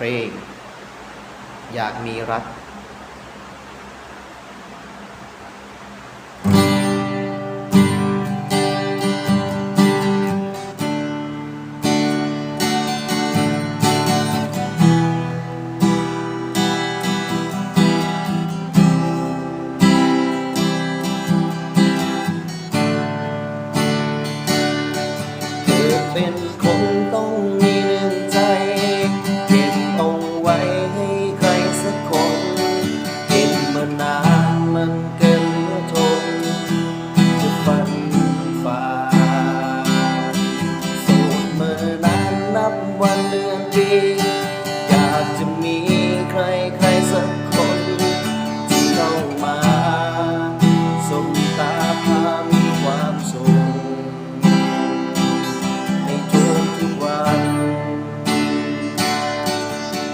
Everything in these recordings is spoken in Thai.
เพลง อยากมีรักเธอเป็น บวันเดือนปี อยากจะมีใครใครสักคนที่เข้ามาสบตาพามีความสุขให้ทุกทุกวัน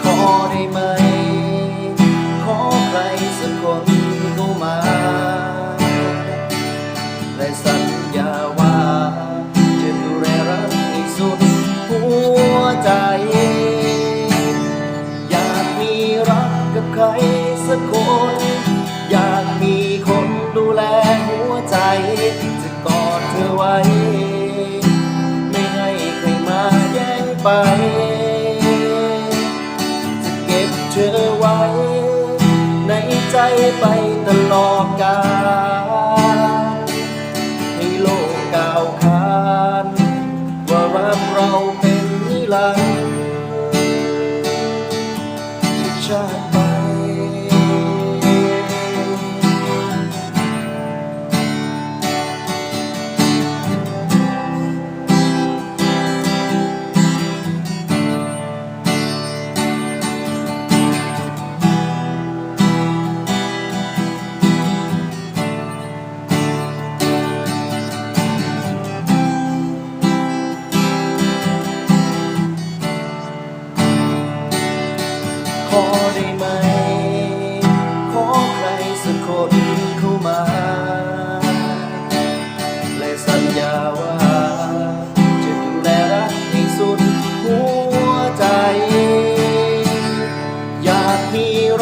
ขอได้ไหม ขอใครสักคนเข้ามา และสัญญาว่า เธอไว้ ไม่ให้ใครมาแย่งไป จะเก็บเธอไว้ ในใจไปตลอดกาลให้โลกกล่าวขานว่ารักเราเป็นนิรันดร์ชาติ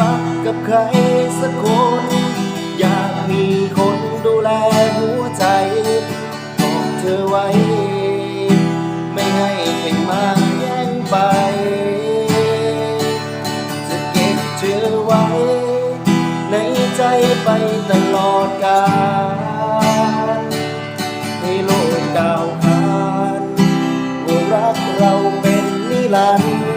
รักกับใครสักคน อยากมีคนดูแลหัวใจบอกเธอไว้ ไม่ให้ใครมาแย่งไป จะเก็บเธอไว้ ในใจไปตลอดกาลให้โลกกล่าวขานรักเราเป็นนิรันดร์